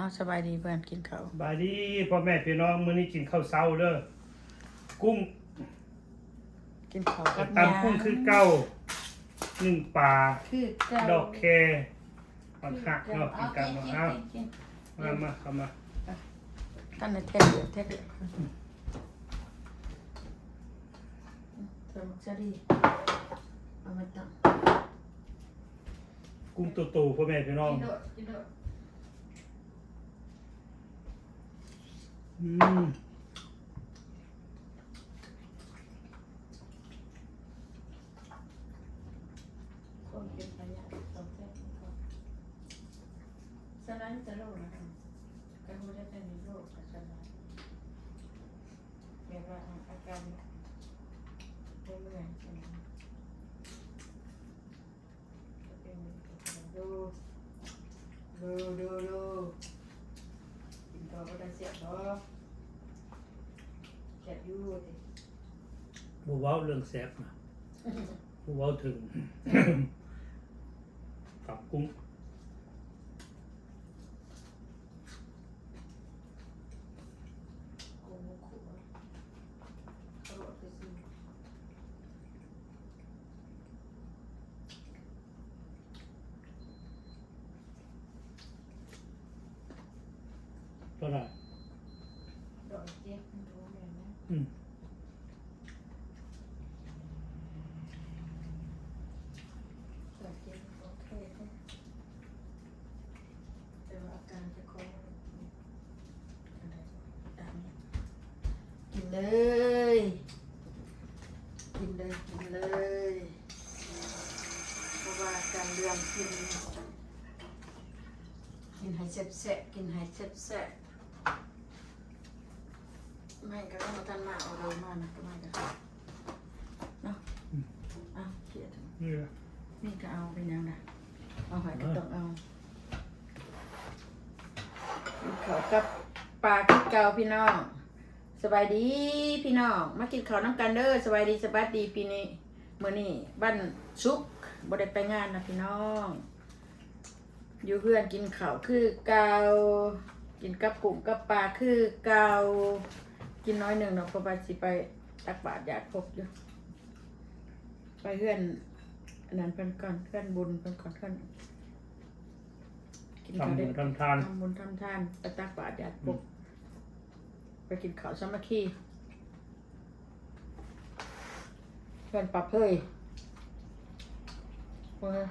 อ้าวสบายดีเพื่อนกินข้าวบายดีพ่อแม่พี่น้องมื้อนี้กินข้าวเช้าเด้อกุ้งกินข้าวกับตำกุ้งคือเก้าหนึ่งปลาคือเก้าดอกแคมันหักเนาะกินกันเนาะเอามามาเข้ามาตั้งในเทศเดือดเทศเดือดเติมจะดีเอามาตั้งกุ้งโตๆพ่อแม่พี่น้องกินโดดกินโดด อืมคนเป็นพยาธิต้องแท้ก่อนสลายจะโรคนะครับก็รู้ได้เป็นโรคกับสลายเรียกว่าอาการเรื่อยๆใช่ไหมก็เป็นดูดูดูดูกินข้าวก็ได้เสียบบ่เสียบอยู่ดิ บ่เว้าเรื่องแซ่บนะบ่เว้าถึงกับกุ้ง กูมุขวเขาบอกไปซื้อ เท่าไหร่ ดอกเจี๊ยบมันรู้เลยนะ อืม ดอกเจี๊ยบโอเคนะแต่ว่าอาการจะคงอะไรตามนี้กิน เลยกินเลยกินเลยเพราะว่าการเรื่องกิน กินให้แซ่บๆกินให้แซ่บๆไม่ก็ต้องมาทันมาเอาเรามานะก็ไม่ก็เนาะเอาเขียดนี่ล่ะนี่ก็เอาเป็นยังไงเอาหอยก็ต้องเอากินข้าวกับปลากินเกาพี่น้อง สบายดีพี่น้องมากินข้าวน้ำกันเด้อสบายดีสบายดีปีนี้เมื่อนี้บ้านซุกบ่ได้ไปงานนะพี่น้อง อยู่เพื่อนกินข้าวคือเกากินกับกุ้งกับปลาคือเกากินน้อยหนึ่งเนาะเพราะว่าสิไปตักบาตรญาติพบอยู่ไปเพื่อนอันนั้นเพื่อนก่อนเพื่อนบุญเพื่อนก่อนเพื่อนกินข้าวทำบุได้ญทำทานทำบุญทำทานไปตักบาตรญาติพบ ไปกินข้าวสามัคคีเพื่อนปรับเฮ้ยเว้ย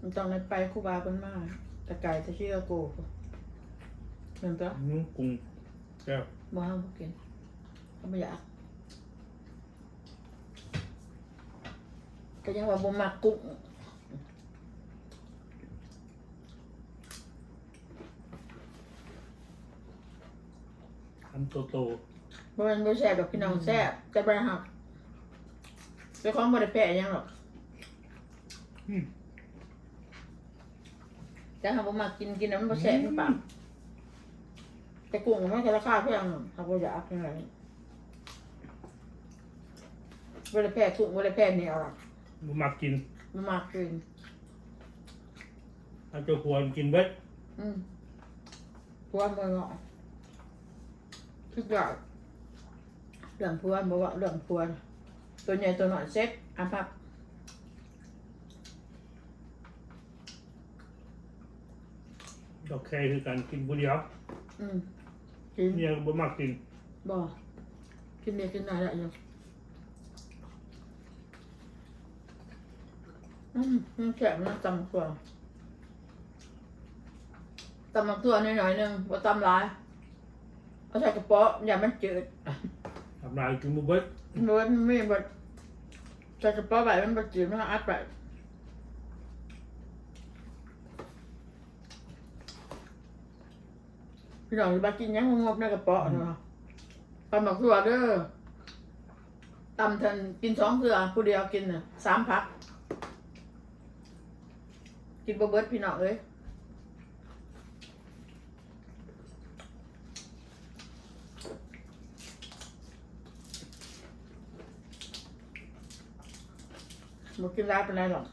มันต้องเลยไปครูบาเพิ่นมาแต่ไก่จะเชื่อโกเห็นปะนุ่งกุ้งแก้วบ่ห้ามบ่กินเขาไม่อยาก ก็ยังว่าบ่มักกุ้งทำโตบ่แม่นบ่แซ่บดอกพี่น้องแซ่บแต่บ่ได้หักเจ้าของบ่ได้แพ้หยังหรอกๆอืมแต่หากบ่มักกินกินแล้วมันบ่แซ่บในปากแต่กุ้งมันก็ราคาแพงหากบ่อยากจังไดบ่ได้แพ้กุ้งบ่ได้แพ้แนวหรอก บ่มักกินบ่มักกิน ถ้าเจ้าควรกินเบิดอืมพวนบ่เนาะทุกอย่างเรื่องพวนบ่ว่าเรื่องพวน ตัวใหญ่ตัวน้อยเซ็ตอะพับดอกแคคือการกินผู้เดียวอืมกินเนี่ยบ่มักกินบ่กินเด็กกินได้ละยั อืมมันแข็งนะตำตัวตำตัวน้อยๆหนึงบ่ตำหลายเอาใส่กระเป๋าอย่ามันจืดทำลายกินบ่เบิดมันไม่แบบใส่กระเป๋าใบมันบดจืดมันอัดไปพี่น้องจะมากินยังงบในกระเป๋าเนาะตำบักถั่วเด้อตำทันกินสองเถื่อผู้เดียวกินน่ะสามพัก กินบะเบิดพี่น้องเอ้ยบอกกินร้ายเป็นไรหรอก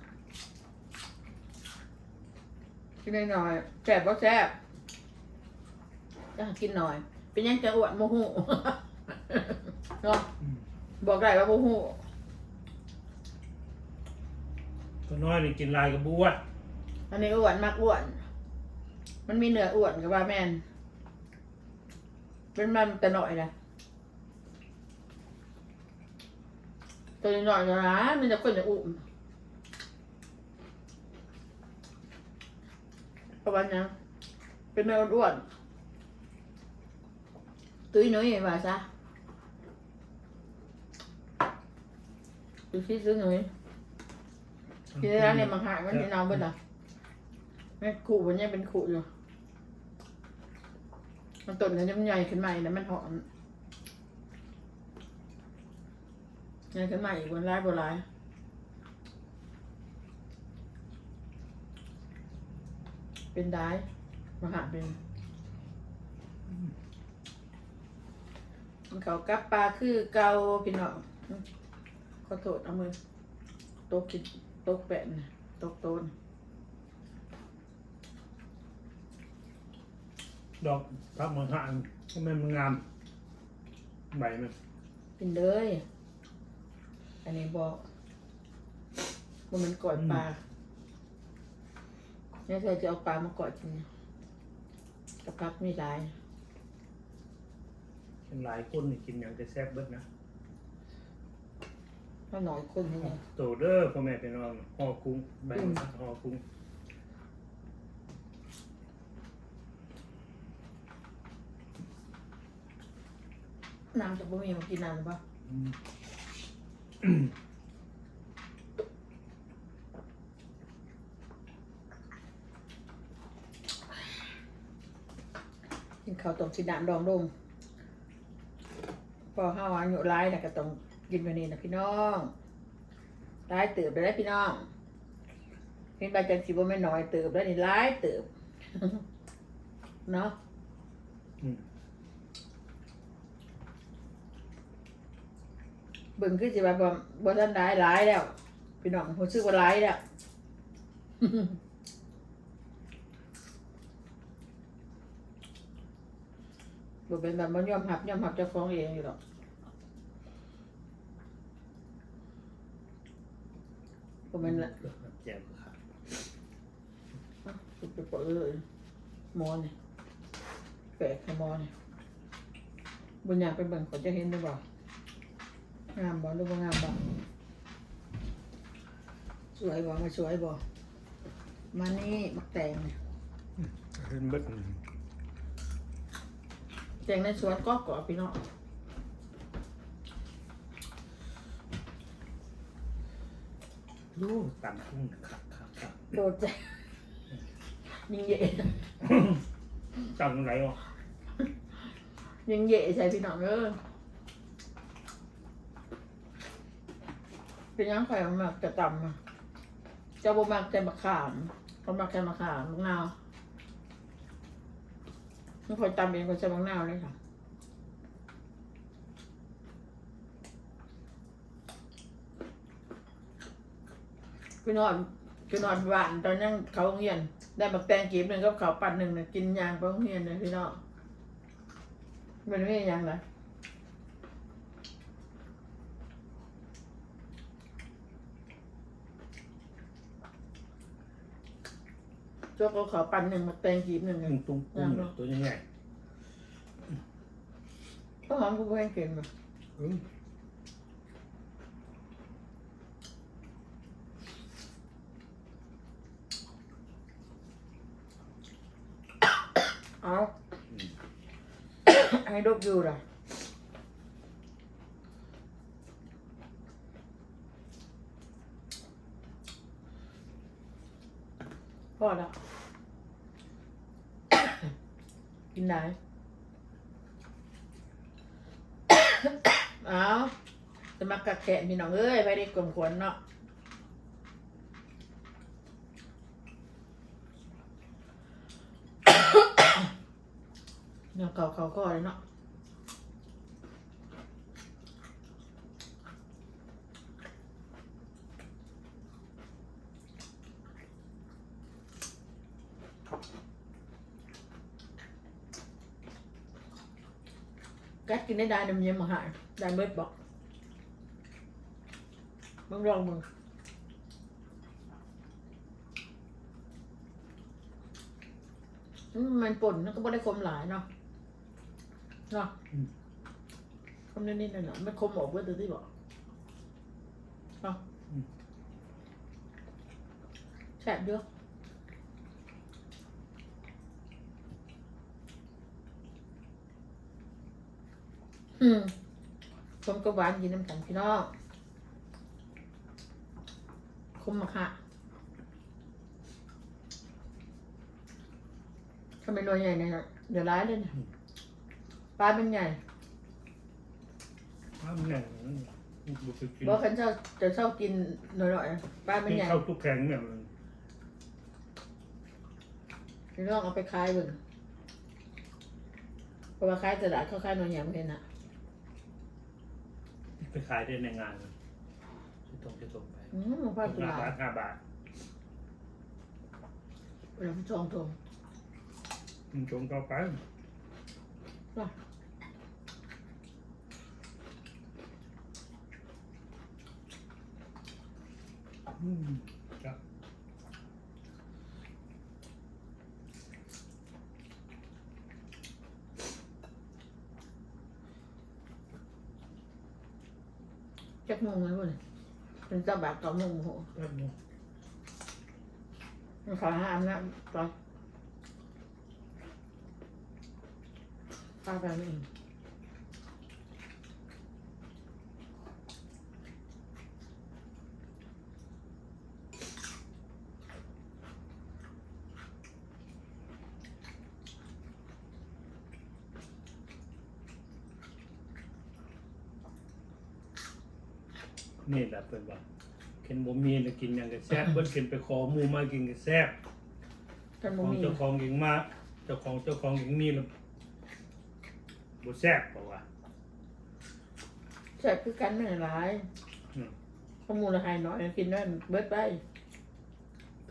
กินหน่อยๆแซ่บก็แซ่บจะกินหน่อย เป็นยังจะอ้วนโมโหเนาะอืมบอกได้ว่าโมโหตัวน้อยนี่กินลายกับบวช อันนี้อ้วนมากอ้วน มันมีเนื้ออ้วนกับว่าแมนเป็นมันแต่หน่อยนะตัวหน่อยนะมันจะคนจะอุ้มประมาณนั้นเป็นเนื้ออ้วนๆตุ้ยน้อยว่าซะดูซิซื้อหน่อยกินได้แล้วเนี่ยมังหายมันจะนอนเบิดอะแม่ขู่มันยังเป็นขู่อยู่ มันต้นกันมันใหญ่ขึ้นมาอีกนะมันหอมใหญ่ขึ้นมาอีกบนร้ายบนร้ายเป็นได้มาหาเป็นเขากับปลาคือเกาพี่น้องขอโทษเอามือตกกินตกแปะนะตกโตน ดอกพักมังหันทำไมมันงามใบมันกินเลย อันนี้บอกว่ามันกอดปลาเนี่ยเธอจะเอาปลามากอดกินเนี่ยกระพักไม่ได้เป็นหลายคนนี่กินอย่างจะแซ่บเบิดนะถ้าหน่อยคนนี่ไงโตเด้อพ่อแม่พี่น้องห่อกุ้งใบมันหักห่อกุ้ง น้ำจากบะหมี่มากินน้ำหรือเปล่าอืมกินข้าวต้มสีน้ำดองดงพอห้าวันอยู่ร้ายนะก็ต้องกินไปนี่นะพี่น้องร้ายเติบไปแล้วพี่น้องเห็นใบจันทร์สีบ่ไม่นน้อยเติบแล้วนี่ร้ายเติบ เนาะ อืม เบิ่งคือสิว่าบ่บ่ทันได้หลายแล้ว พี่น้องรู้สึกว่าหลายแล้วบ่เป็นแบบบ่ยอมรับยอมรับเจ้าของเองอยู่หรอกบ่แม่นละแจ่มครับไปปล่อยเลยมอนี่แปลกะมอนี่บ่อยากไปเบิ่งเขาจะเห็นได้บ่ งามบ่หรือบ่งามบ่สวยบ่มาสวยบ่มานี่มักแต่งนี่เห็นเบิดแต่งในสวนก็ก่อพี่น้องดูตำกุ้งครับครับครับโดดใจยิงเหย่ตำอะไรวะยิงเหย่ใส่พี่น้องเด้อ เป็นยังไงมันมักจะตำอะเจ้าบ่มักแต่มะขามเขามักแต่มะขามมะนาวไม่ค่อยตำเองก็ใช้มะนาวเลยค่ะพี่นอนพี่นอนหวานตอนยังเขาโรงเรียน ได้บักแตงกีบหนึ่งกับเขาวปั่นหนึ่งเนี่ยกินยางไปโรงเรียนเลยพี่น้องมันไม่ยังนะโจ๊กเอาเขาวปั่นหนึ่งมาแตงกีบหนึ่งเลยตุ้งตุ้งกุ้งตัวใหญ่ก็หอมกูเพื่อนกินมาๆอืมเอา ให้ลูกอยู่ล่ะ พอแล้ว กินได้เอาจะมากักแขนพี่น้องเอ้ยไปได้กลมขวนเนาะเนาะเขาเขาก็เลยเนาะ กัดกินได้ได้น้ำเยี่ยมมาหายได้เบิดบอกมึงลองมึงอืมมันป่นแล้วก็ไม่ได้คมหลายเนาะเนาะคมนิดๆหน่อยๆไม่คมออกเว้ยตัวที่บอกเนาะแซ่บเยอะ อืมผมก็หวานกินน้ำตาลพี่น้องคมมากค่ะทำไมหน่วยใหญ่เนี่ยนะเดี๋ยวร้ายเลยนะปลาเป็นใหญ่อ้าวแหน่งบุกไปกินบอกขันเจ้าจะเจ้ากินหน่อยๆปลาเป็นกินใหญ่ข้าวทุกแข็งเนี่ยมันพี่น้องเอาไปขายเบิ่งเพราะว่าขายตลาดเขาขายหน่อยใหญ่เหมือนกันนะ ไปขายได้ในงานมันจะตรงจะตรงไปอืมมันพอตห้าลาบาดทห้าบาทเวลามันจองทงมันจงต่อไปว่ะอืมครับ จัก โมงเลยบ่เนี่ยเป็นเจ้าบาทต่อโมงโหแป๊บนึงมันขอห้ามนะต่อป้าไปไม่เอง นี่แหละเป็นว่าเข็นบ่มีน่ะกินอย่างกับแซ่บเบิ้ลเข็นไปขอหมูมากินกับแซ่บท่านขบ่องมีเจ้าของเองมาเจ้าของเจ้าของเองมีแล้วบ่แซ่บบอกว่า แซ่บคือกันไม่หลายอืม ข้อมูลละหายน้อยกินได้เบิดไป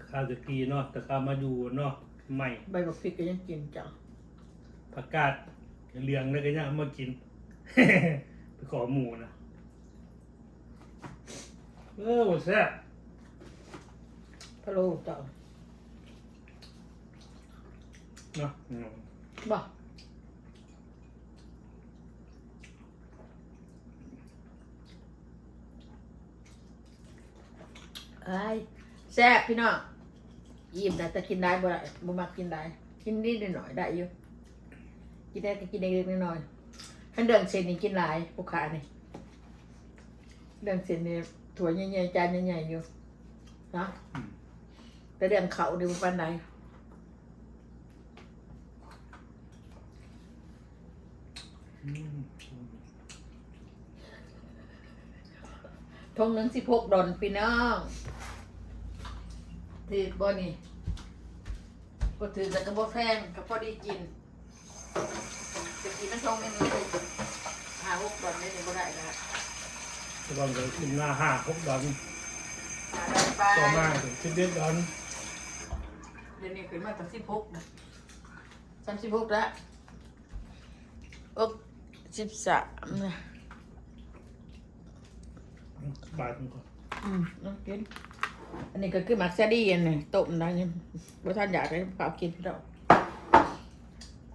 ข้าวจะกีเนาะแต่ข้าวมาอยู่เนาะใหม่ ใบบักพริกก็ยังกินจ้ะผักกาดเหลืองแล้วก็ยังเอามากิน ไปขอหมูนะ เออบ่แซ่บพะโล้จ้ะเนาะอืมบ่ไอ้ายแซ่บพี่น้องยิ้มได้แต่กินได้บ่ได้บ่มักกินได้ กินนิดหน่อยๆได้อยู่ กินได้ก็กินได้เล็กๆน้อยๆขันเดือนเซนนี่กินหลายผู้ขานี่ เดือนเซนนี่ถั่วใหญ่ๆจานใหญ่ๆอยู่เนาะอืมแต่เดือนเขาดีบ่ปานใดอืมทงหนึงสิพกดอนพี่น้องถือบ่นี่ก็ถือแต่ก็บ่แพงก็พอดีกินจะกินมันทงหนึงเลยหาหกดอนได้นี่บ่ได้นะ จะลองเลยกินหน้าห้าหกดอนหาได้ไปต่อมาถึงสิบเอ็ดดอนเดี๋ยวนี้ขึ้นมาตั้งสิบหกนะสามสิบหกแล้วอกสิบสามนะบาทมันก็อืมน้องกิน อันนี้ก็คือมักซาดีอันนี้ต้มได้ยังบ่ท่านอยากได้เปล่ากินพี่ดอก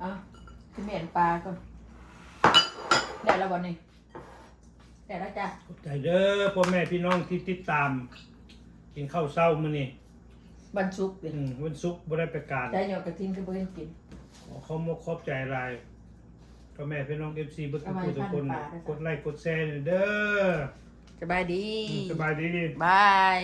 อะคือเหม็นปลาก่อนได้แล้ววันนี้ ได้แล้วจ้ะขอบใจเด้อพ่อแม่พี่น้องที่ติดตาม กินข้าวเช้ามื้อนี้บันซุกดิอืมวันศุกร์บ่ได้ประกาศได้หยอกกระทินก็บ่เห็นกิน ขอขอบขอบใจหลายพ่อแม่พี่น้อง FC เบิดทุกเอาไว้ผู้ทุกคนพันปากนะคะกดไลค์กดแชร์เด้อสบายดีสบายดี บาย